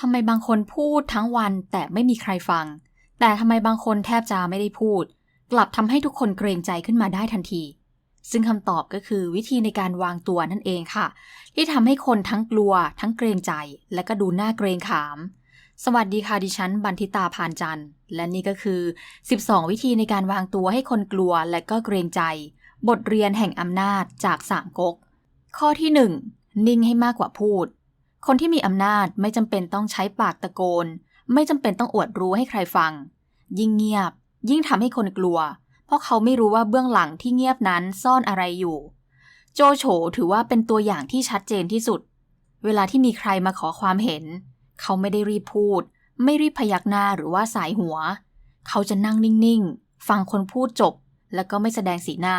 ทำไมบางคนพูดทั้งวันแต่ไม่มีใครฟัง แต่ทำไมบางคนแทบจะไม่ได้พูด กลับทำให้ทุกคนเกรงใจขึ้นมาได้ทันที ซึ่งคำตอบก็คือวิธีในการวางตัวนั่นเองค่ะ ที่ทำให้คนทั้งกลัว ทั้งเกรงใจ และก็ดูน่าเกรงขาม สวัสดีค่ะดิฉันบันทิตาพานจันทร์ และนี่ก็คือ 12 วิธีในการวางตัวให้คนกลัวและก็เกรงใจ บทเรียนแห่งอำนาจจากสามก๊กข้อที่ 1 นิ่งให้มากกว่าพูด คนที่มีอำนาจไม่จำเป็นต้องใช้ปากตะโกน ไม่จำเป็นต้องอวดรู้ให้ใครฟัง ยิ่งเงียบ ยิ่งทำให้คนกลัว เพราะเขาไม่รู้ว่าเบื้องหลังที่เงียบนั้นซ่อนอะไรอยู่ โจโฉถือว่าเป็นตัวอย่างที่ชัดเจนที่สุด เวลาที่มีใครมาขอความเห็น เขาไม่ได้รีบพูด ไม่รีบพยักหน้าหรือว่าสายหัว เขาจะนั่งนิ่งๆ ฟังคนพูดจบ แล้วก็ไม่แสดงสีหน้า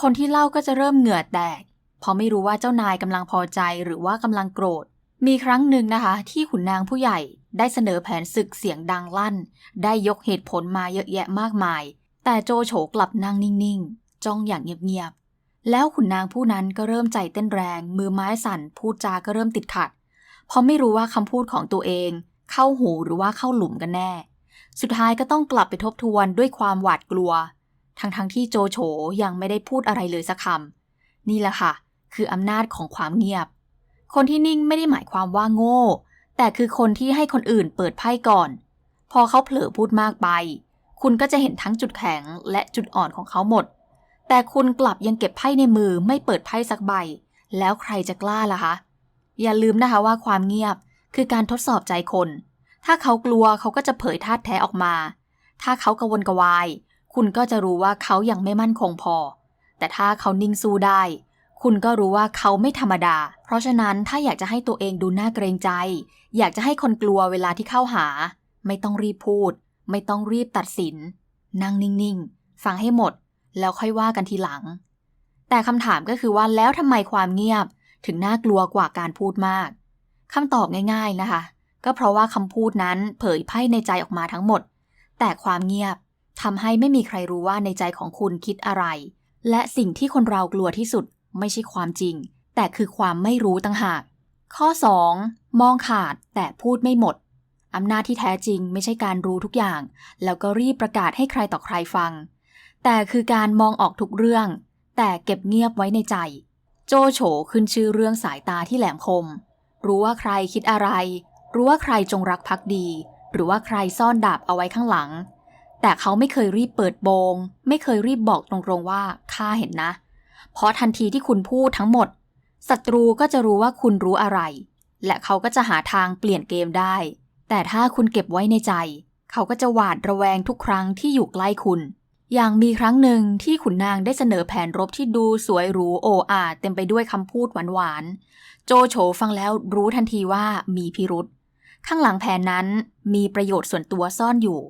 คนที่เล่าก็จะเริ่มเหงื่อแตก เพราะไม่รู้ว่าเจ้านายกำลังพอใจหรือว่ากำลังโกรธ มีครั้งหนึ่งนะคะ ที่ขุนนางผู้ใหญ่ได้เสนอแผนศึกเสียงดังลั่น ได้ยกเหตุผลมาเยอะแยะมากมาย แต่โจโฉกลับนั่งนิ่งๆ จ้องอย่างเงียบๆ แล้วขุนนางผู้นั้นก็เริ่มใจเต้นแรง มือไม้สั่น พูดจาก็เริ่มติดขัด เพราะไม่รู้ว่าคำพูดของตัวเอง เข้าหูหรือว่าเข้าหลุมกันแน่ สุดท้ายก็ต้องกลับไปทบทวนด้วยความหวาดกลัว ทั้งๆทที่โจโฉยังไม่ได้พูดอะไรเลยสักคำนี่แหละค่ะ คืออำนาจของความเงียบ คนที่นิ่งไม่ได้หมายความว่าโง่ แต่คือคนที่ให้คนอื่นเปิดไพ่ก่อน พอเขาเผลอพูดมากไป คุณก็จะเห็นทั้งจุดแข็งและจุดอ่อนของเขาหมด แต่คุณกลับยังเก็บไพ่ในมือไม่เปิดไพ่สักใบ แล้วใครจะกล้าล่ะคะ อย่าลืมนะคะว่าความเงียบคือการทดสอบใจคน ถ้าเขากลัวเขาก็จะเผยธาตุแท้ออกมา ถ้าเขากระวนกระวาย คุณก็จะรู้ว่าเขายังไม่มั่นคงพอ แต่ถ้าเขานิ่งสู้ได้ คุณก็รู้ว่าเขาไม่ธรรมดา เพราะฉะนั้นถ้าอยากจะให้ตัวเองดูน่าเกรงใจ อยากจะให้คนกลัวเวลาที่เข้าหา ไม่ต้องรีบพูด ไม่ต้องรีบตัดสิน นั่งนิ่งๆ ฟังให้หมด แล้วค่อยว่ากันทีหลัง แต่คำถามก็คือว่าแล้วทำไมความเงียบ ถึงน่ากลัวกว่าการพูดมากคำตอบง่าย ๆนะคะ ก็เพราะว่าคำพูดนั้นเผยไพ่ในใจออกมาทั้งหมด แต่ความเงียบทำให้ไม่มีใครรู้ว่าในใจของคุณคิดอะไร และสิ่งที่คนเรากลัวที่สุด ไม่ใช่ความจริง แต่คือความไม่รู้ต่างหาก ข้อ 2. มองขาดแต่พูดไม่หมด อำนาจที่แท้จริงไม่ใช่การรู้ทุกอย่าง แล้วก็รีบประกาศให้ใครต่อใครฟัง แต่คือการมองออกทุกเรื่อง แต่เก็บเงียบไว้ในใจ โจโฉขึ้นชื่อเรื่องสายตาที่แหลมคม รู้ว่าใครคิดอะไร รู้ว่าใครจงรักภักดี หรือว่าใครซ่อนดาบเอาไว้ข้างหลังแต่เขาไม่เคยรีบเปิดโปงไม่เคยรีบบอกตรงๆว่าข้าเห็นนะ เพราะทันทีที่คุณพูดทั้งหมดศัตรูก็จะรู้ว่าคุณรู้อะไร และเขาก็จะหาทางเปลี่ยนเกมได้ แต่ถ้าคุณเก็บไว้ในใจ เขาก็จะหวาดระแวงทุกครั้งที่อยู่ใกล้คุณ อย่างมีครั้งหนึ่งที่ขุนนางได้เสนอแผนรบที่ดูสวยหรูโออาเต็มไปด้วยคำพูดหวานๆ โจโฉฟังแล้วรู้ทันทีว่ามีพิรุษ ข้างหลังแผนนั้นมีประโยชน์ส่วนตัวซ่อนอยู่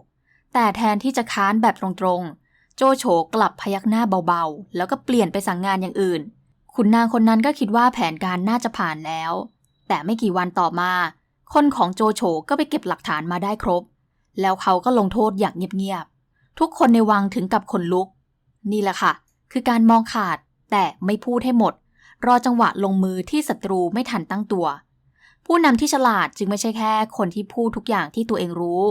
แต่แทนที่จะค้านแบบตรงๆ โจโฉกลับพยักหน้าเบาๆ แล้วก็เปลี่ยนไปสั่งงานอย่างอื่น ขุนนางคนนั้นก็คิดว่าแผนการน่าจะผ่านแล้ว แต่ไม่กี่วันต่อมา คนของโจโฉก็ไปเก็บหลักฐานมาได้ครบ แล้วเขาก็ลงโทษอย่างเงียบๆ ทุกคนในวังถึงกับขนลุก นี่แหละค่ะ คือการมองขาดแต่ไม่พูดให้หมด รอจังหวะลงมือที่ศัตรูไม่ทันตั้งตัว ผู้นำที่ฉลาดจึงไม่ใช่แค่คนที่พูดทุกอย่างที่ตัวเองรู้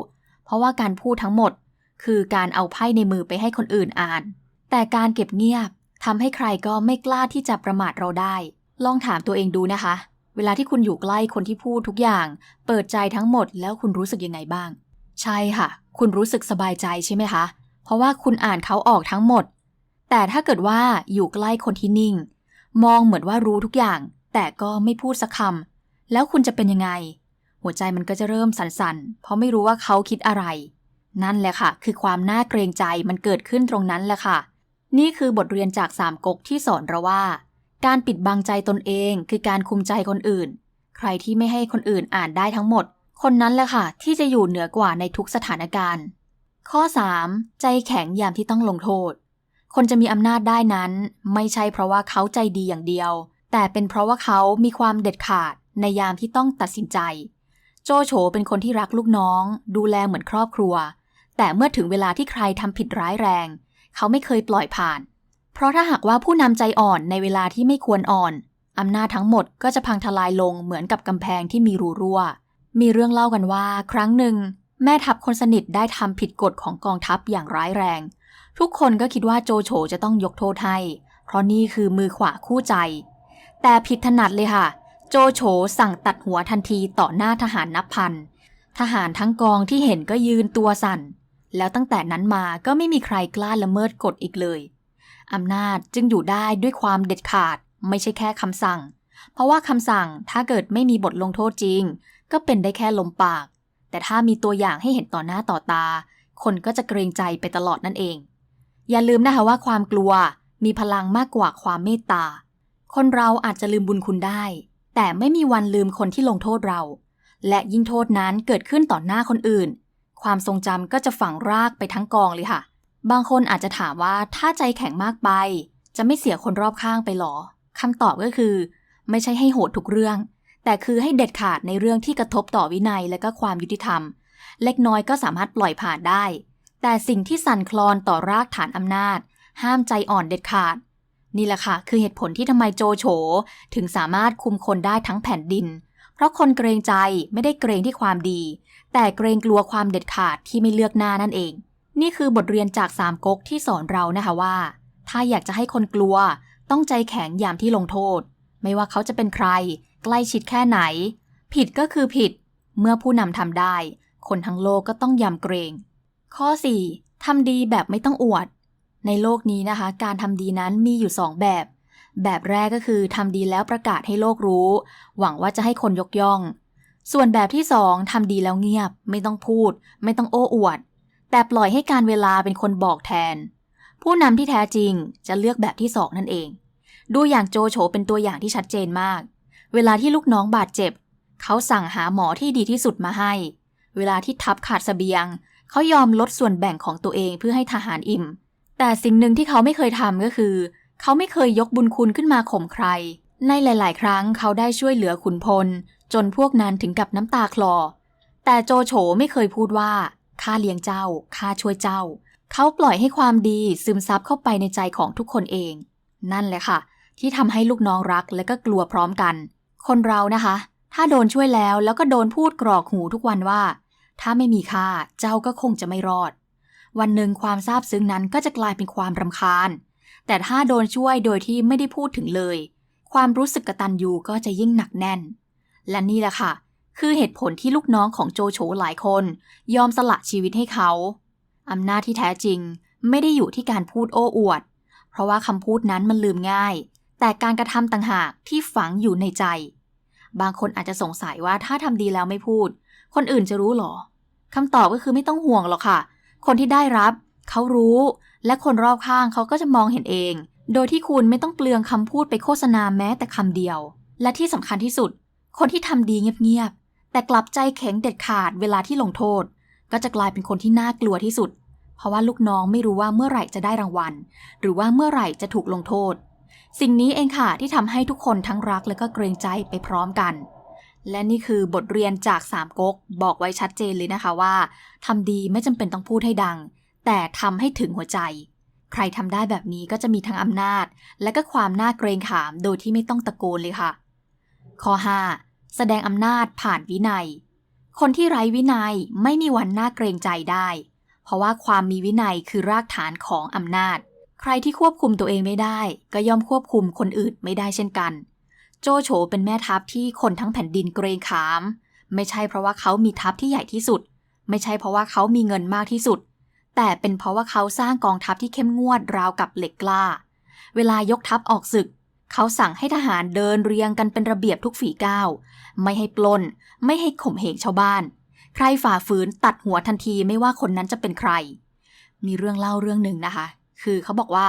เพราะว่าการพูดทั้งหมด คือการเอาไพ่ในมือไปให้คนอื่นอ่าน แต่การเก็บเงียบทำให้ใครก็ไม่กล้าที่จะประมาทเราได้ ลองถามตัวเองดูนะคะ เวลาที่คุณอยู่ใกล้คนที่พูดทุกอย่าง เปิดใจทั้งหมดแล้วคุณรู้สึกยังไงบ้าง ใช่ค่ะ คุณรู้สึกสบายใจใช่ไหมคะ เพราะว่าคุณอ่านเขาออกทั้งหมด แต่ถ้าเกิดว่าอยู่ใกล้คนที่นิ่ง มองเหมือนว่ารู้ทุกอย่าง แต่ก็ไม่พูดสักคำแล้วคุณจะเป็นยังไง หัวใจมันก็จะเริ่มสั่นๆ เพราะไม่รู้ว่าเขาคิดอะไร นั่นแหละค่ะ คือความน่าเกรงใจมันเกิดขึ้นตรงนั้นแหละค่ะ นี่คือบทเรียนจากสามก๊กที่สอนเราว่า การปิดบังใจตนเองคือการคุมใจคนอื่น ใครที่ไม่ให้คนอื่นอ่านได้ทั้งหมด คนนั้นแหละค่ะ ที่จะอยู่เหนือกว่าในทุกสถานการณ์ ข้อ 3. ใจแข็งยามที่ต้องลงโทษ คนจะมีอำนาจได้นั้น ไม่ใช่เพราะว่าเขาใจดีอย่างเดียว แต่เป็นเพราะว่าเขามีความเด็ดขาดในยามที่ต้องตัดสินใจ โจโฉเป็นคนที่รักลูกน้อง ดูแลเหมือนครอบครัว แต่เมื่อถึงเวลาที่ใครทำผิดร้ายแรง เขาไม่เคยปล่อยผ่าน เพราะถ้าหากว่าผู้นำใจอ่อนในเวลาที่ไม่ควรอ่อนอำนาจทั้งหมดก็จะพังทลายลงเหมือนกับกำแพงที่มีรูรั่ว มีเรื่องเล่ากันว่า ครั้งหนึ่ง แม่ทัพคนสนิทได้ทำผิดกฎของกองทัพอย่างร้ายแรง ทุกคนก็คิดว่าโจโฉจะต้องยกโทษให้ เพราะนี่คือมือขวาคู่ใจ แต่ผิดถนัดเลยค่ะ โจโฉสั่งตัดหัวทันทีต่อหน้าทหารนับพันทหารทั้งกองที่เห็นก็ยืนตัวสั่น แล้วตั้งแต่นั้นมาก็ไม่มีใครกล้าละเมิดกฎอีกเลย อำนาจจึงอยู่ได้ด้วยความเด็ดขาดไม่ใช่แค่คำสั่ง เพราะว่าคำสั่งถ้าเกิดไม่มีบทลงโทษจริง ก็เป็นได้แค่ลมปาก แต่ถ้ามีตัวอย่างให้เห็นต่อหน้าต่อตา คนก็จะเกรงใจไปตลอดนั่นเอง อย่าลืมนะคะว่าความกลัวมีพลังมากกว่าความเมตตา คนเราอาจจะลืมบุญคุณได้ แต่ไม่มีวันลืมคนที่ลงโทษเรา และยิ่งโทษนั้นเกิดขึ้นต่อหน้าคนอื่น ความทรงจำก็จะฝังรากไปทั้งกองเลยค่ะ บางคนอาจจะถามว่าถ้าใจแข็งมากไป จะไม่เสียคนรอบข้างไปหรอคำตอบก็คือ ไม่ใช่ให้โหดทุกเรื่อง แต่คือให้เด็ดขาดในเรื่องที่กระทบต่อวินัยและก็ความยุติธรรม เล็กน้อยก็สามารถปล่อยผ่านได้ แต่สิ่งที่สั่นคลอนต่อรากฐานอำนาจ ห้ามใจอ่อนเด็ดขาด นี่แหละค่ะคือเหตุผลที่ทำไมโจโฉถึงสามารถคุมคนได้ทั้งแผ่นดิน เพราะคนเกรงใจไม่ได้เกรงที่ความดี แต่เกรงกลัวความเด็ดขาดที่ไม่เลือกหน้านั่นเอง นี่คือบทเรียนจากสามก๊กที่สอนเรานะคะว่า ถ้าอยากจะให้คนกลัว ต้องใจแข็งยามที่ลงโทษ ไม่ว่าเขาจะเป็นใคร ใกล้ชิดแค่ไหน ผิดก็คือผิด เมื่อผู้นำทำได้ คนทั้งโลกก็ต้องยำเกรง ข้อ 4. ทำดีแบบไม่ต้องอวด ในโลกนี้นะคะ การทำดีนั้นมีอยู่สองแบบ แบบแรกก็คือทำดีแล้วประกาศให้โลกรู้ หวังว่าจะให้คนยกย่อง ส่วนแบบที่สองทำดีแล้วเงียบ ไม่ต้องพูด ไม่ต้องโอ้อวด แต่ปล่อยให้การเวลาเป็นคนบอกแทน ผู้นำที่แท้จริงจะเลือกแบบที่สองนั่นเอง ดูอย่างโจโฉเป็นตัวอย่างที่ชัดเจนมาก เวลาที่ลูกน้องบาดเจ็บ เขาสั่งหาหมอที่ดีที่สุดมาให้ เวลาที่ทัพขาดสเสบียง เขายอมลดส่วนแบ่งของตัวเองเพื่อให้ทหารอิ่ม แต่สิ่งหนึ่งที่เขาไม่เคยทำก็คือ เขาไม่เคยยกบุญคุณขึ้นมาข่มใคร ในหลาย ๆ ครั้งเขาได้ช่วยเหลือขุนพล จนพวกนั้นถึงกับน้ำตาคลอ แต่โจโฉไม่เคยพูดว่าข้าเลี้ยงเจ้าข้าช่วยเจ้า เขาปล่อยให้ความดีซึมซับเข้าไปในใจของทุกคนเอง นั่นแหละค่ะ ที่ทำให้ลูกน้องรักและก็กลัวพร้อมกัน คนเรานะคะ ถ้าโดนช่วยแล้วแล้วก็โดนพูดกรอกหูทุกวันว่า ถ้าไม่มีค่าเจ้าก็คงจะไม่รอด วันหนึ่งความซาบซึ้งนั้นก็จะกลายเป็นความรำคาญ แต่ถ้าโดนช่วยโดยที่ไม่ได้พูดถึงเลย ความรู้สึกกระตัญญูก็จะยิ่งหนักแน่น และนี่แหละค่ะ คือเหตุผลที่ลูกน้องของโจโฉหลายคน ยอมสละชีวิตให้เขา อำนาจที่แท้จริงไม่ได้อยู่ที่การพูดโอ้อวด เพราะว่าคำพูดนั้นมันลืมง่าย แต่การกระทำต่างหากที่ฝังอยู่ในใจ บางคนอาจจะสงสัยว่าถ้าทำดีแล้วไม่พูด คนอื่นจะรู้หรอคำตอบก็คือไม่ต้องห่วงหรอกค่ะ คนที่ได้รับ เขารู้ และคนรอบข้างเขาก็จะมองเห็นเอง โดยที่คุณไม่ต้องเปลืองคำพูดไปโฆษณาแม้แต่คำเดียว และที่สำคัญที่สุด คนที่ทำดีเงียบๆ แต่กลับใจแข็งเด็ดขาดเวลาที่ลงโทษ ก็จะกลายเป็นคนที่น่ากลัวที่สุด เพราะว่าลูกน้องไม่รู้ว่าเมื่อไหร่จะได้รางวัล หรือว่าเมื่อไหร่จะถูกลงโทษ สิ่งนี้เองค่ะที่ทำให้ทุกคนทั้งรักและก็เกรงใจไปพร้อมกัน และนี่คือบทเรียนจากสามก๊กบอกไว้ชัดเจนเลยนะคะว่าทำดีไม่จำเป็นต้องพูดให้ดัง แต่ทำให้ถึงหัวใจ ใครทำได้แบบนี้ก็จะมีทั้งอำนาจ และก็ความน่าเกรงขามโดยที่ไม่ต้องตะโกนเลยค่ะ ข้อ 5. แสดงอำนาจผ่านวินัย คนที่ไร้วินัยไม่มีวันน่าเกรงใจได้ เพราะว่าความมีวินัยคือรากฐานของอำนาจ ใครที่ควบคุมตัวเองไม่ได้ ก็ย่อมควบคุมคนอื่นไม่ได้เช่นกัน โจโฉเป็นแม่ทัพที่คนทั้งแผ่นดินเกรงขาม ไม่ใช่เพราะว่าเขามีทัพที่ใหญ่ที่สุด ไม่ใช่เพราะว่าเขามีเงินมากที่สุด แต่เป็นเพราะว่าเขาสร้างกองทัพที่เข้มงวดราวกับเหล็กกล้า เวลายกทัพออกศึก เขาสั่งให้ทหารเดินเรียงกันเป็นระเบียบทุกฝีก้าว ไม่ให้ปล้น ไม่ให้ข่มเหงชาวบ้าน ใครฝ่าฝืนตัดหัวทันทีไม่ว่าคนนั้นจะเป็นใคร มีเรื่องเล่าเรื่องหนึ่งนะคะ คือเขาบอกว่า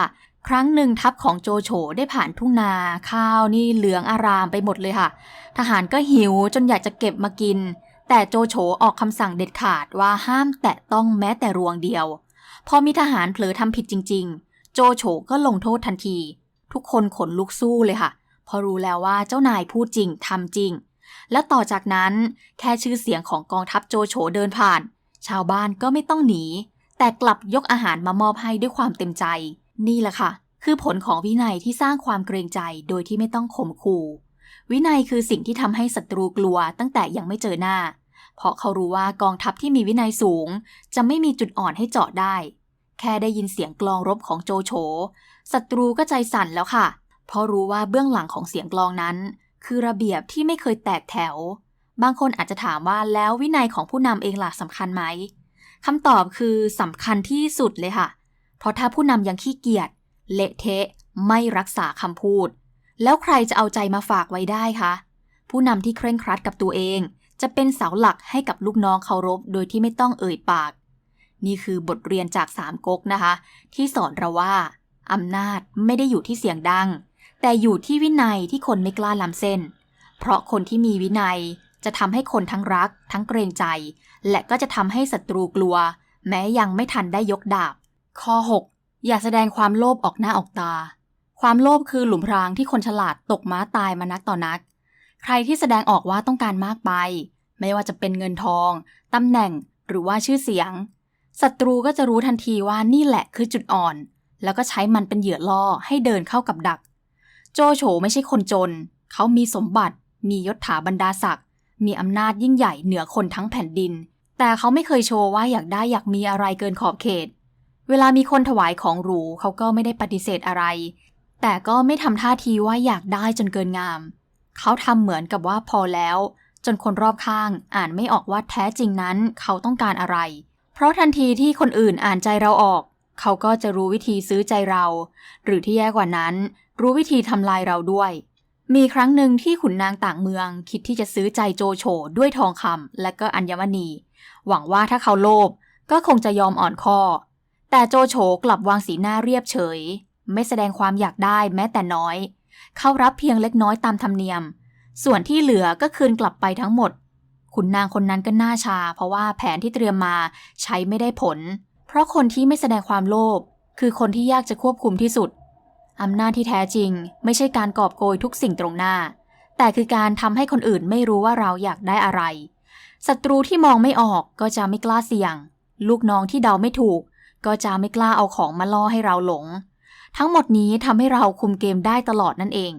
ครั้งหนึ่งทัพของโจโฉได้ผ่านทุ่งนา ข้าวนี่เหลืองอารามไปหมดเลยค่ะ ทหารก็หิวจนอยากจะเก็บมากิน แต่โจโฉออกคำสั่งเด็ดขาดว่าห้ามแตะต้องแม้แต่รวงเดียว พอมีทหารเผลอทำผิดจริง ๆ โจโฉก็ลงโทษทันที ทุกคนขนลุกสู้เลยค่ะ พอรู้แล้วว่าเจ้านายพูดจริงทำจริง และต่อจากนั้นแค่ชื่อเสียงของกองทัพโจโฉเดินผ่าน ชาวบ้านก็ไม่ต้องหนี แต่กลับยกอาหารมามอบให้ด้วยความเต็มใจ นี่แหละค่ะ คือผลของวินัยที่สร้างความเกรงใจโดยที่ไม่ต้องข่มขู่ วินัยคือสิ่งที่ทำให้ศัตรูกลัวตั้งแต่ยังไม่เจอหน้า เพราะเขารู้ว่ากองทัพที่มีวินัยสูง จะไม่มีจุดอ่อนให้เจาะได้ แค่ได้ยินเสียงกลองรบของโจโฉศัตรูก็ใจสั่นแล้วค่ะ เพราะรู้ว่าเบื้องหลังของเสียงกลองนั้น คือระเบียบที่ไม่เคยแตกแถว บางคนอาจจะถามว่าแล้ววินัยของผู้นำเองล่ะสำคัญไหมคำตอบคือสำคัญที่สุดเลยค่ะ เพราะถ้าผู้นำยังขี้เกียจเละเทะไม่รักษาคำพูด แล้วใครจะเอาใจมาฝากไว้ได้คะ ผู้นำที่เคร่งครัดกับตัวเอง จะเป็นเสาหลักให้กับลูกน้องเคารพ โดยที่ไม่ต้องเอ่ยปาก นี่คือบทเรียนจากสามก๊กนะคะ ที่สอนเราว่าอำนาจไม่ได้อยู่ที่เสียงดัง แต่อยู่ที่วินัยที่คนไม่กล้าล้ำเส้น เพราะคนที่มีวินัยจะทำให้คนทั้งรัก ทั้งเกรงใจ และก็จะทำให้ศัตรูกลัว แม้ยังไม่ทันได้ยกดาบ ข้อ 6 อย่าแสดงความโลภออกหน้าออกตา ความโลภคือหลุมพรางที่คนฉลาดตกม้าตายมานักต่อนัก ใครที่แสดงออกว่าต้องการมากไป ไม่ว่าจะเป็นเงินทองตำแหน่งหรือว่าชื่อเสียงศัตรูก็จะรู้ทันทีว่านี่แหละคือจุดอ่อน แล้วก็ใช้มันเป็นเหยื่อล่อให้เดินเข้ากับดัก โจโฉไม่ใช่คนจน เขามีสมบัติ มียศถาบรรดาศักดิ์มีอำนาจยิ่งใหญ่เหนือคนทั้งแผ่นดิน แต่เขาไม่เคยโชว์ว่าอยากได้อยากมีอะไรเกินขอบเขต เวลามีคนถวายของหรูเขาก็ไม่ได้ปฏิเสธอะไร แต่ก็ไม่ทำท่าทีว่าอยากได้จนเกินงาม เขาทำเหมือนกับว่าพอแล้ว จนคนรอบข้างอ่านไม่ออกว่าแท้จริงนั้นเขาต้องการอะไร เพราะทันทีที่คนอื่นอ่านใจเราออก เขาก็จะรู้วิธีซื้อใจเรา หรือที่แย่กว่านั้น รู้วิธีทำลายเราด้วย มีครั้งหนึ่งที่ขุนนางต่างเมืองคิดที่จะซื้อใจโจโฉด้วยทองคำและก็อัญมณี หวังว่าถ้าเขาโลภก็คงจะยอมอ่อนข้อ แต่โจโฉกลับวางสีหน้าเรียบเฉย ไม่แสดงความอยากได้แม้แต่น้อย เขารับเพียงเล็กน้อยตามธรรมเนียม ส่วนที่เหลือก็คืนกลับไปทั้งหมด ขุนนางคนนั้นก็น่าชา เพราะว่าแผนที่เตรียมมาใช้ไม่ได้ผล เพราะคนที่ไม่แสดงความโลภคือคนที่ยากจะควบคุมที่สุด อำนาจที่แท้จริง ไม่ใช่การกอบโกยทุกสิ่งตรงหน้า แต่คือการทำให้คนอื่นไม่รู้ว่าเราอยากได้อะไร ศัตรูที่มองไม่ออกก็จะไม่กล้าเสี่ยง ลูกน้องที่เดาไม่ถูก ก็จะไม่กล้าเอาของมาล่อให้เราหลง ทั้งหมดนี้ทำให้เราคุมเกมได้ตลอดนั่นเอง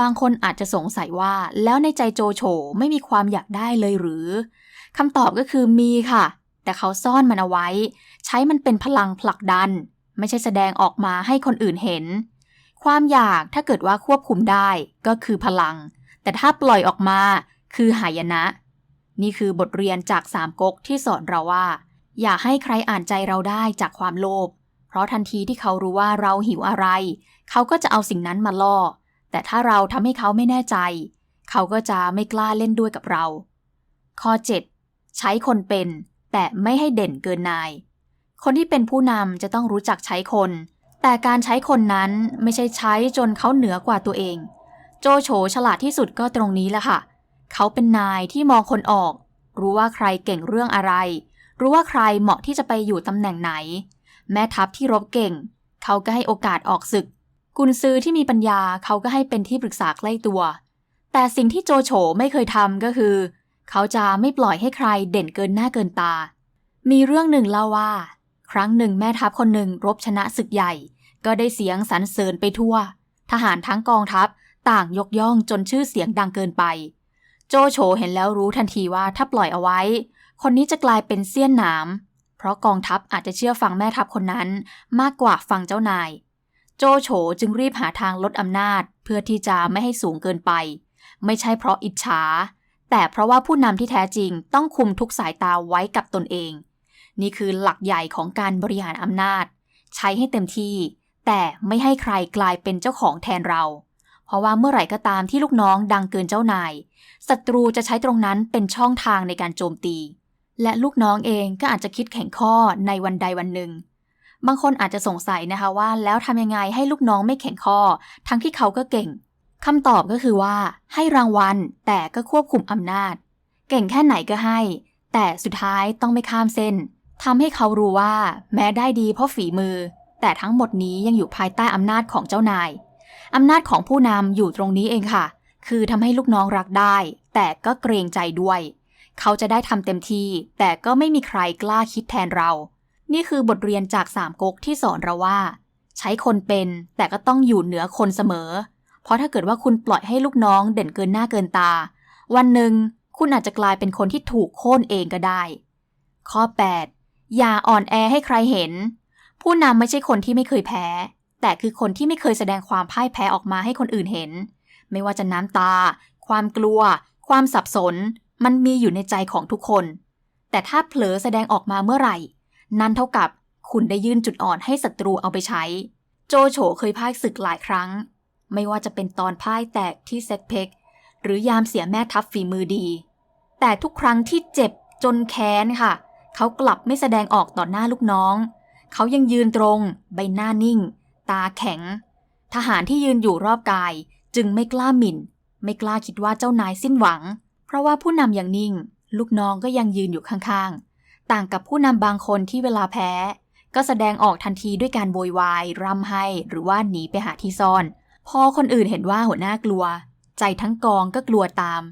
บางคนอาจจะสงสัยว่าแล้วในใจโจโฉไม่มีความอยากได้เลยหรือคำตอบก็คือมีค่ะ แต่เขาซ่อนมันเอาไว้ ใช้มันเป็นพลังผลักดัน ไม่ใช่แสดงออกมาให้คนอื่นเห็น ความอยากถ้าเกิดว่าควบคุมได้ก็คือพลัง แต่ถ้าปล่อยออกมาคือหายนะ นี่คือบทเรียนจากสามก๊กที่สอนเราว่า อย่าให้ใครอ่านใจเราได้จากความโลภ เพราะทันทีที่เขารู้ว่าเราหิวอะไร เขาก็จะเอาสิ่งนั้นมาล่อ แต่ถ้าเราทำให้เขาไม่แน่ใจ เขาก็จะไม่กล้าเล่นด้วยกับเรา ข้อ 7 ใช้คนเป็น แต่ไม่ให้เด่นเกินนาย คนที่เป็นผู้นำจะต้องรู้จักใช้คน แต่การใช้คนนั้นไม่ใช่ใช้จนเขาเหนือกว่าตัวเอง โจโฉฉลาดที่สุดก็ตรงนี้แหละค่ะ เขาเป็นนายที่มองคนออก รู้ว่าใครเก่งเรื่องอะไร รู้ว่าใครเหมาะที่จะไปอยู่ตำแหน่งไหน แม่ทัพที่รบเก่ง เขาก็ให้โอกาสออกศึก กุนซือที่มีปัญญาเขาก็ให้เป็นที่ปรึกษาใกล้ตัว แต่สิ่งที่โจโฉไม่เคยทำก็คือ เขาจะไม่ปล่อยให้ใครเด่นเกินหน้าเกินตา มีเรื่องหนึ่งเล่าว่า ครั้งหนึ่งแม่ทัพคนหนึ่งรบชนะศึกใหญ่ ก็ได้เสียงสรรเสริญไปทั่ว ทหารทั้งกองทัพต่างยกย่องจนชื่อเสียงดังเกินไป โจโฉเห็นแล้วรู้ทันทีว่าถ้าปล่อยเอาไว้ คนนี้จะกลายเป็นเสี้ยนหนาม เพราะกองทัพอาจจะเชื่อฟังแม่ทัพคนนั้นมากกว่าฟังเจ้านาย โจโฉจึงรีบหาทางลดอำนาจ เพื่อที่จะไม่ให้สูงเกินไป ไม่ใช่เพราะอิจฉา แต่เพราะว่าผู้นำที่แท้จริงต้องคุมทุกสายตาไว้กับตนเอง นี่คือหลักใหญ่ของการบริหารอำนาจ ใช้ให้เต็มที่ แต่ไม่ให้ใครกลายเป็นเจ้าของแทนเรา เพราะว่าเมื่อไหร่ก็ตามที่ลูกน้องดังเกินเจ้านายศัตรูจะใช้ตรงนั้นเป็นช่องทางในการโจมตี และลูกน้องเองก็อาจจะคิดแข่งข้อในวันใดวันหนึ่ง บางคนอาจจะสงสัยนะคะว่าแล้วทำยังไงให้ลูกน้องไม่แข่งข้อ ทั้งที่เขาก็เก่งคำตอบก็คือว่า ให้รางวัลแต่ก็ควบคุมอำนาจ เก่งแค่ไหนก็ให้ แต่สุดท้ายต้องไม่ข้ามเส้นทำให้เขารู้ว่า แม้ได้ดีเพราะฝีมือ แต่ทั้งหมดนี้ยังอยู่ภายใต้อำนาจของเจ้านายอำนาจของผู้นำอยู่ตรงนี้เองค่ะ คือทำให้ลูกน้องรักได้ แต่ก็เกรงใจด้วย เขาจะได้ทำเต็มที่ แต่ก็ไม่มีใครกล้าคิดแทนเรา นี่คือบทเรียนจากสามก๊กที่สอนเราว่า ใช้คนเป็น แต่ก็ต้องอยู่เหนือคนเสมอ เพราะถ้าเกิดว่าคุณปล่อยให้ลูกน้องเด่นเกินหน้าเกินตา วันหนึ่งคุณอาจจะกลายเป็นคนที่ถูกโค่นเองก็ได้ ข้อ 8 อย่าอ่อนแอให้ใครเห็น ผู้นำไม่ใช่คนที่ไม่เคยแพ้ แต่คือคนที่ไม่เคยแสดงความพ่ายแพ้ออกมาให้คนอื่นเห็น ไม่ว่าจะน้ำตา ความกลัว ความสับสน มันมีอยู่ในใจของทุกคน แต่ถ้าเผลอแสดงออกมาเมื่อไหร่ นั่นเท่ากับคุณได้ยื่นจุดอ่อนให้ศัตรูเอาไปใช้ โจโฉเคยพ่ายศึกหลายครั้ง ไม่ว่าจะเป็นตอนพ่ายแตกที่เซตเพกหรือยามเสียแม่ทัพฝีมือดี แต่ทุกครั้งที่เจ็บจนแค้นค่ะ เขากลับไม่แสดงออกต่อหน้าลูกน้อง เขายังยืนตรง ใบหน้านิ่ง ตาแข็ง ทหารที่ยืนอยู่รอบกาย จึงไม่กล้าหมิ่น ไม่กล้าคิดว่าเจ้านายสิ้นหวัง เพราะว่าผู้นำอย่างนิ่ง ลูกน้องก็ยังยืนอยู่ข้างๆ ต่างกับผู้นำบางคนที่เวลาแพ้ ก็แสดงออกทันทีด้วยการโวยวายร่ำไห้หรือว่าหนีไปหาที่ซ่อน พอคนอื่นเห็นว่าหัวหน้ากลัว ใจทั้งกองก็กลัวตาม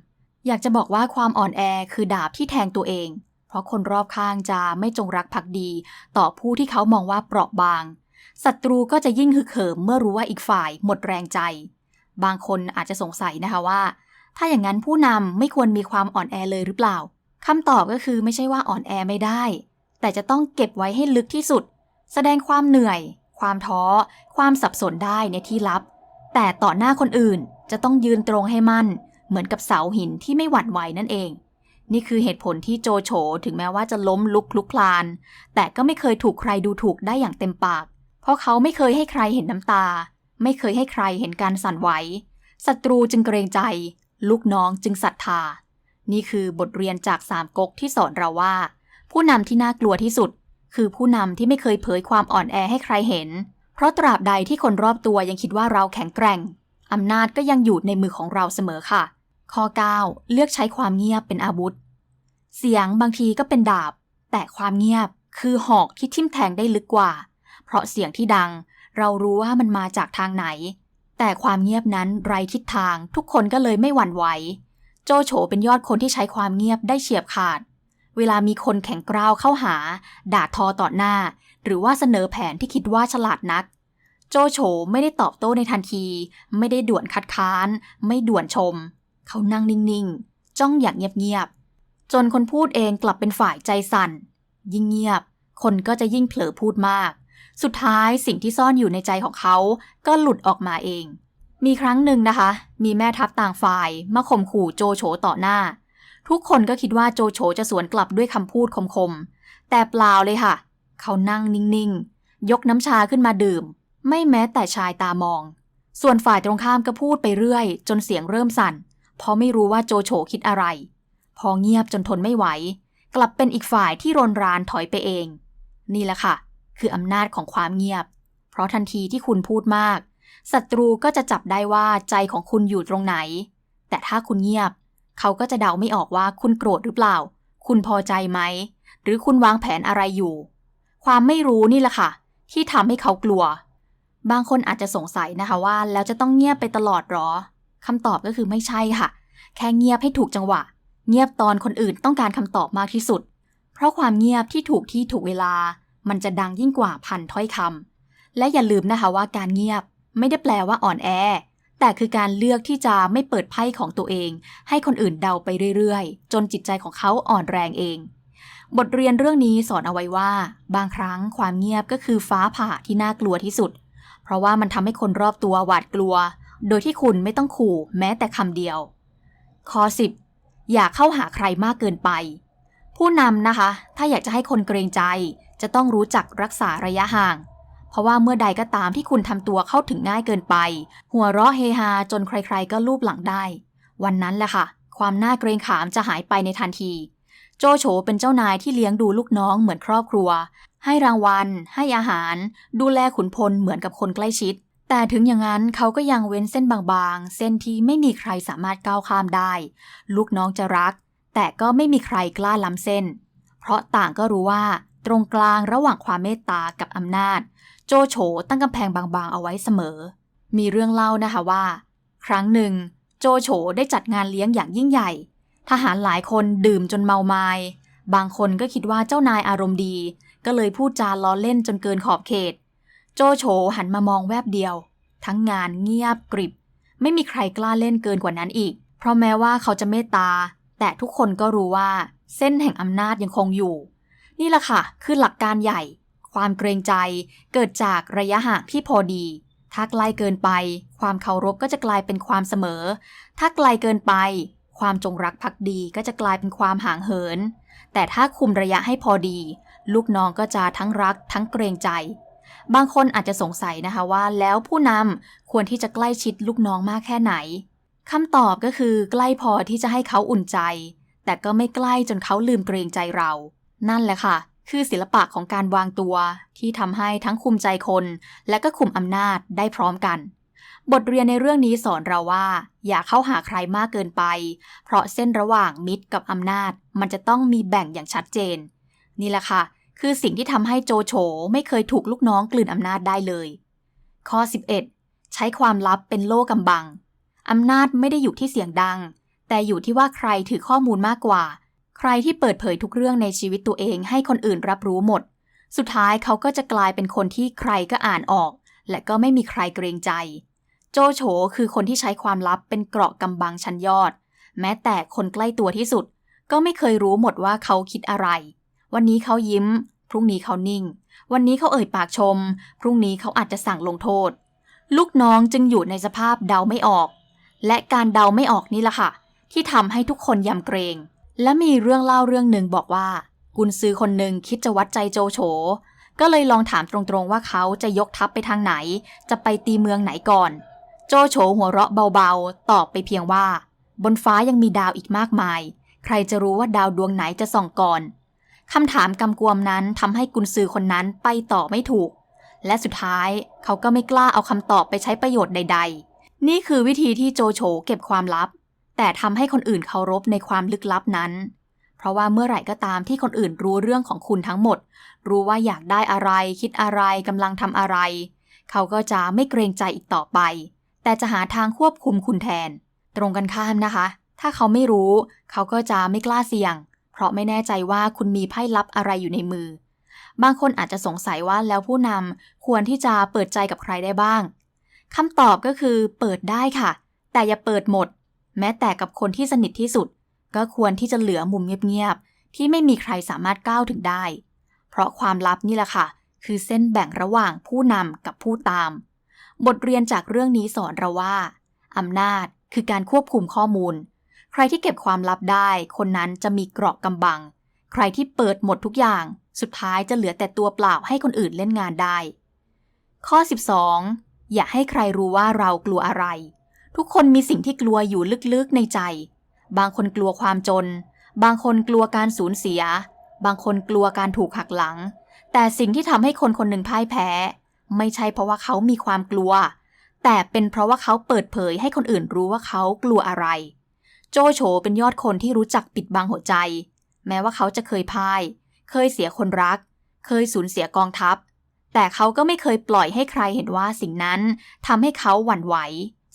อยากจะบอกว่าความอ่อนแอคือดาบที่แทงตัวเอง เพราะคนรอบข้างจะไม่จงรักภักดี ต่อผู้ที่เขามองว่าเปราะบางศัตรูก็จะยิ่งฮึกเหิมเมื่อรู้ว่าอีกฝ่ายหมดแรงใจ บางคนอาจจะสงสัยนะคะว่า ถ้าอย่างนั้นผู้นำไม่ควรมีความอ่อนแอเลยหรือเปล่าคำตอบก็คือไม่ใช่ว่าอ่อนแอไม่ได้ แต่จะต้องเก็บไว้ให้ลึกที่สุด แสดงความเหนื่อย ความท้อ ความสับสนได้ในที่ลับ แต่ต่อหน้าคนอื่นจะต้องยืนตรงให้มั่น เหมือนกับเสาหินที่ไม่หวั่นไหวนั่นเอง นี่คือเหตุผลที่โจโฉถึงแม้ว่าจะล้มลุกคลุกคลาน แต่ก็ไม่เคยถูกใครดูถูกได้อย่างเต็มปาก เพราะเขาไม่เคยให้ใครเห็นน้ำตา ไม่เคยให้ใครเห็นการสั่นไหวศัตรูจึงเกรงใจ ลูกน้องจึงศรัทธา นี่คือบทเรียนจากสามก๊กที่สอนเราว่า ผู้นำที่น่ากลัวที่สุด คือผู้นำที่ไม่เคยเผยความอ่อนแอให้ใครเห็น เพราะตราบใดที่คนรอบตัวยังคิดว่าเราแข็งแกร่งอำนาจก็ยังอยู่ในมือของเราเสมอค่ะ ข้อ 9 เลือกใช้ความเงียบเป็นอาวุธ เสียงบางทีก็เป็นดาบ แต่ความเงียบคือหอกที่ทิ่มแทงได้ลึกกว่า เพราะเสียงที่ดัง เรารู้ว่ามันมาจากทางไหน แต่ความเงียบนั้นไร้ทิศทางทุกคนก็เลยไม่หวั่นไหว โจโฉเป็นยอดคนที่ใช้ความเงียบได้เฉียบขาด เวลามีคนแข็งกร้าวเข้าหา ด่าทอต่อหน้า หรือว่าเสนอแผนที่คิดว่าฉลาดนัก โจโฉไม่ได้ตอบโต้ในทันที ไม่ได้ด่วนคัดค้าน ไม่ด่วนชม เขานั่งนิ่งๆ จ้องอย่างเงียบๆ จนคนพูดเองกลับเป็นฝ่ายใจสั่น ยิ่งเงียบ คนก็จะยิ่งเผลอพูดมาก สุดท้ายสิ่งที่ซ่อนอยู่ในใจของเขา ก็หลุดออกมาเอง มีครั้งหนึ่งนะคะ มีแม่ทัพต่างฝ่ายมาข่มขู่โจโฉต่อหน้า ทุกคนก็คิดว่าโจโฉจะสวนกลับด้วยคำพูดคมๆ แต่เปล่าเลยค่ะ เขานั่งนิ่งๆ ยกน้ำชาขึ้นมาดื่ม ไม่แม้แต่ชายตามอง ส่วนฝ่ายตรงข้ามก็พูดไปเรื่อย จนเสียงเริ่มสั่น เพราะไม่รู้ว่าโจโฉคิดอะไร พอเงียบจนทนไม่ไหว กลับเป็นอีกฝ่ายที่รนรานถอยไปเอง นี่แหละค่ะ คืออำนาจของความเงียบ เพราะทันทีที่คุณพูดมากศัตรูก็จะจับได้ว่าใจของคุณอยู่ตรงไหน แต่ถ้าคุณเงียบ เขาก็จะเดาไม่ออกว่าคุณโกรธหรือเปล่า คุณพอใจไหม หรือคุณวางแผนอะไรอยู่ ความไม่รู้นี่แหละค่ะ ที่ทำให้เขากลัว บางคนอาจจะสงสัยนะคะว่า แล้วจะต้องเงียบไปตลอดหรอคำตอบก็คือไม่ใช่ค่ะ แค่เงียบให้ถูกจังหวะ เงียบตอนคนอื่นต้องการคำตอบมากที่สุด เพราะความเงียบที่ถูกที่ถูกเวลา มันจะดังยิ่งกว่าพันถ้อยคำและอย่าลืมนะคะว่าการเงียบไม่ได้แปลว่าอ่อนแอ แต่คือการเลือกที่จะไม่เปิดไพ่ของตัวเอง ให้คนอื่นเดาไปเรื่อยๆ จนจิตใจของเขาอ่อนแรงเอง บทเรียนเรื่องนี้สอนเอาไว้ว่า บางครั้งความเงียบก็คือฟ้าผ่าที่น่ากลัวที่สุด เพราะว่ามันทำให้คนรอบตัวหวาดกลัว โดยที่คุณไม่ต้องขู่แม้แต่คำเดียวข้อ10อย่าเข้าหาใครมากเกินไป ผู้นำนะคะ ถ้าอยากจะให้คนเกรงใจ จะต้องรู้จักรักษาระยะห่าง เพราะว่าเมื่อใดก็ตามที่คุณทำตัวเข้าถึงง่ายเกินไป หัวเราะเฮฮาจนใครๆ ก็ลูบหลังได้ วันนั้นแหละค่ะ ความน่าเกรงขามจะหายไปในทันที โจโฉเป็นเจ้านายที่เลี้ยงดูลูกน้องเหมือนครอบครัว ให้รางวัล ให้อาหาร ดูแลขุนพลเหมือนกับคนใกล้ชิด แต่ถึงอย่างนั้นเขาก็ยังเว้นเส้นบางๆ เส้นที่ไม่มีใครสามารถก้าวข้ามได้ ลูกน้องจะรัก แต่ก็ไม่มีใครกล้าล้ำเส้น เพราะต่างก็รู้ว่า ตรงกลางระหว่างความเมตตากับอำนาจ โจโฉตั้งกำแพงบางๆเอาไว้เสมอ มีเรื่องเล่านะคะว่า ครั้งหนึ่ง โจโฉได้จัดงานเลี้ยงอย่างยิ่งใหญ่ ทหารหลายคนดื่มจนเมาไมา้บางคนก็คิดว่าเจ้านายอารมณ์ดี ก็เลยพูดจาล้อเล่นจนเกินขอบเขต โจโฉหันมามองแวบเดียว ทั้งงานเงียบกริบ ไม่มีใครกล้าเล่นเกินกว่านั้นอีก เพราะแม้ว่าเขาจะเมตตา แต่ทุกคนก็รู้ว่าเส้นแห่งอำนาจยังคงอยู่ นี่แหละค่ะ คือหลักการใหญ่ ความเกรงใจเกิดจากระยะห่างที่พอดี ถ้าไกลเกินไป ความเคารพก็จะกลายเป็นความเสมอ ถ้าไกลเกินไป ความจงรักภักดีก็จะกลายเป็นความห่างเหิน แต่ถ้าคุมระยะให้พอดี ลูกน้องก็จะทั้งรัก ทั้งเกรงใจ บางคนอาจจะสงสัยนะคะว่า แล้วผู้นำควรที่จะใกล้ชิดลูกน้องมากแค่ไหน คำตอบก็คือใกล้พอที่จะให้เขาอุ่นใจ แต่ก็ไม่ใกล้จนเขาลืมเกรงใจเรา นั่นแหละค่ะ คือศิลปะของการวางตัว ที่ทำให้ทั้งคุมใจคน และก็คุมอำนาจได้พร้อมกัน บทเรียนในเรื่องนี้สอนเราว่า อย่าเข้าหาใครมากเกินไป เพราะเส้นระหว่างมิตรกับอำนาจ มันจะต้องมีแบ่งอย่างชัดเจน นี่แหละค่ะ คือสิ่งที่ทำให้โจโฉไม่เคยถูกลูกน้องกลืนอำนาจได้เลย ข้อ 11 ใช้ความลับเป็นโล่กำบัง อำนาจไม่ได้อยู่ที่เสียงดัง แต่อยู่ที่ว่าใครถือข้อมูลมากกว่า ใครที่เปิดเผยทุกเรื่องในชีวิตตัวเองให้คนอื่นรับรู้หมด สุดท้ายเขาก็จะกลายเป็นคนที่ใครก็อ่านออก และก็ไม่มีใครเกรงใจ โจโฉคือคนที่ใช้ความลับเป็นเกราะกำบังชั้นยอด แม้แต่คนใกล้ตัวที่สุด ก็ไม่เคยรู้หมดว่าเขาคิดอะไร วันนี้เขายิ้ม พรุ่งนี้เขานิ่ง วันนี้เขาเอ่ยปากชม พรุ่งนี้เขาอาจจะสั่งลงโทษ ลูกน้องจึงอยู่ในสภาพเดาไม่ออก และการเดาไม่ออกนี่แหละค่ะ ที่ทำให้ทุกคนยำเกรง และมีเรื่องเล่าเรื่องหนึ่งบอกว่า กุนซือคนหนึ่งคิดจะวัดใจโจโฉก็เลยลองถามตรงๆว่าเขาจะยกทัพไปทางไหน จะไปตีเมืองไหนก่อน โจโฉหัวเราะเบาๆ ตอบไปเพียงว่า บนฟ้ายังมีดาวอีกมากมาย ใครจะรู้ว่าดาวดวงไหนจะส่องก่อนคำถามกำกวมนั้นทำให้กุนซือคนนั้นไปต่อไม่ถูก และสุดท้ายเขาก็ไม่กล้าเอาคำตอบไปใช้ประโยชน์ใด ๆ นี่คือวิธีที่โจโฉเก็บความลับ แต่ทำให้คนอื่นเคารพในความลึกลับนั้น เพราะว่าเมื่อไหร่ก็ตามที่คนอื่นรู้เรื่องของคุณทั้งหมด รู้ว่าอยากได้อะไร คิดอะไรกำลังทำอะไร เขาก็จะไม่เกรงใจอีกต่อไป แต่จะหาทางควบคุมคุณแทน ตรงกันข้ามนะคะ ถ้าเขาไม่รู้ เขาก็จะไม่กล้าเสี่ยง เพราะไม่แน่ใจว่าคุณมีไพ่ลับอะไรอยู่ในมือ บางคนอาจจะสงสัยว่าแล้วผู้นำควรที่จะเปิดใจกับใครได้บ้าง คำตอบก็คือเปิดได้ค่ะ แต่อย่าเปิดหมด แม้แต่กับคนที่สนิทที่สุด ก็ควรที่จะเหลือมุมเงียบๆ ที่ไม่มีใครสามารถก้าวถึงได้ เพราะความลับนี่แหละค่ะ คือเส้นแบ่งระหว่างผู้นำกับผู้ตาม บทเรียนจากเรื่องนี้สอนเราว่าอำนาจคือการควบคุมข้อมูล ใครที่เก็บความลับได้ คนนั้นจะมีเกราะกำบัง ใครที่เปิดหมดทุกอย่าง สุดท้ายจะเหลือแต่ตัวเปล่าให้คนอื่นเล่นงานได้ ข้อ 12 อย่าให้ใครรู้ว่าเรากลัวอะไร ทุกคนมีสิ่งที่กลัวอยู่ลึกๆในใจ บางคนกลัวความจน บางคนกลัวการสูญเสีย บางคนกลัวการถูกหักหลัง แต่สิ่งที่ทำให้คนคนหนึ่งพ่ายแพ้ ไม่ใช่เพราะว่าเขามีความกลัว แต่เป็นเพราะว่าเขาเปิดเผยให้คนอื่นรู้ว่าเขากลัวอะไร โจโฉเป็นยอดคนที่รู้จักปิดบังหัวใจ แม้ว่าเขาจะเคยพ่าย เคยเสียคนรัก เคยสูญเสียกองทัพ แต่เขาก็ไม่เคยปล่อยให้ใครเห็นว่าสิ่งนั้นทำให้เขาหวั่นไหว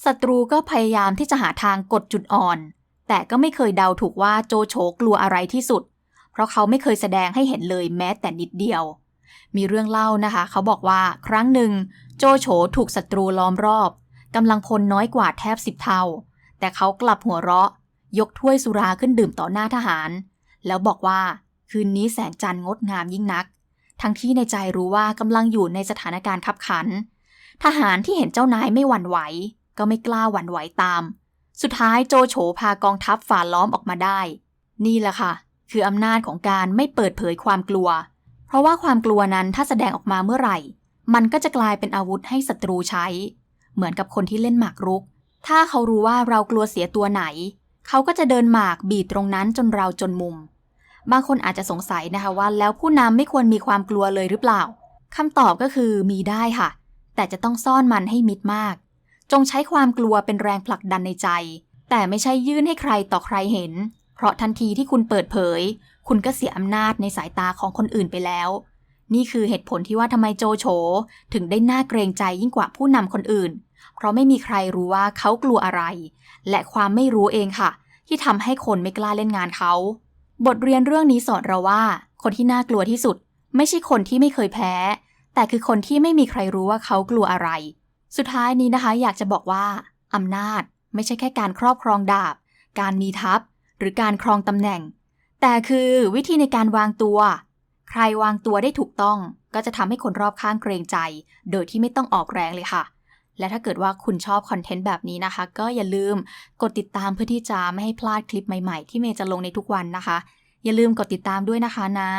ศัตรูก็พยายามที่จะหาทางกดจุดอ่อน แต่ก็ไม่เคยเดาถูกว่าโจโฉกลัวอะไรที่สุด เพราะเขาไม่เคยแสดงให้เห็นเลยแม้แต่นิดเดียว มีเรื่องเล่านะคะ เขาบอกว่าครั้งหนึ่ง โจโฉถูกศัตรูล้อมรอบกำลังพลน้อยกว่าแทบสิบเท่า แต่เขากลับหัวเราะ ยกถ้วยสุราขึ้นดื่มต่อหน้าทหาร แล้วบอกว่าคืนนี้แสงจันทร์งดงามยิ่งนัก ทั้งที่ในใจรู้ว่ากำลังอยู่ในสถานการณ์ขับขัน ทหารที่เห็นเจ้านายไม่หวั่นไหว ก็ไม่กล้าหวั่นไหวตาม สุดท้ายโจโฉพากองทัพฝ่าล้อมออกมาได้ นี่แหละค่ะ คืออำนาจของการไม่เปิดเผยความกลัว เพราะว่าความกลัวนั้นถ้าแสดงออกมาเมื่อไหร่ มันก็จะกลายเป็นอาวุธให้ศัตรูใช้ เหมือนกับคนที่เล่นหมากรุก ถ้าเขารู้ว่าเรากลัวเสียตัวไหน เขาก็จะเดินหมากบีบตรงนั้นจนเราจนมุม บางคนอาจจะสงสัยนะคะว่า แล้วผู้นำไม่ควรมีความกลัวเลยหรือเปล่าคำตอบก็คือมีได้ค่ะ แต่จะต้องซ่อนมันให้มิดมาก จงใช้ความกลัวเป็นแรงผลักดันในใจ แต่ไม่ใช่ยื่นให้ใครต่อใครเห็น เพราะทันทีที่คุณเปิดเผย คุณก็เสียอำนาจในสายตาของคนอื่นไปแล้ว นี่คือเหตุผลที่ว่าทำไมโจโฉถึงได้น่าเกรงใจยิ่งกว่าผู้นำคนอื่น เพราะไม่มีใครรู้ว่าเขากลัวอะไร และความไม่รู้เองค่ะ ที่ทำให้คนไม่กล้าเล่นงานเขา บทเรียนเรื่องนี้สอนเราว่า คนที่น่ากลัวที่สุด ไม่ใช่คนที่ไม่เคยแพ้ แต่คือคนที่ไม่มีใครรู้ว่าเขากลัวอะไร สุดท้ายนี้นะคะ อยากจะบอกว่าอำนาจไม่ใช่แค่การครอบครองดาบ การมีทัพรือการครองตำแหน่ง แต่คือวิธีในการวางตัว ใครวางตัวได้ถูกต้อง ก็จะทำให้คนรอบข้างเกรงใจ โดยที่ไม่ต้องออกแรงเลยค่ะ และถ้าเกิดว่าคุณชอบคอนเทนต์แบบนี้นะคะ ก็อย่าลืมกดติดตามเพื่อที่จะไม่ให้พลาดคลิปใหม่ๆ ที่เมย์จะลงในทุกวันนะคะ อย่าลืมกดติดตามด้วยนะคะนะ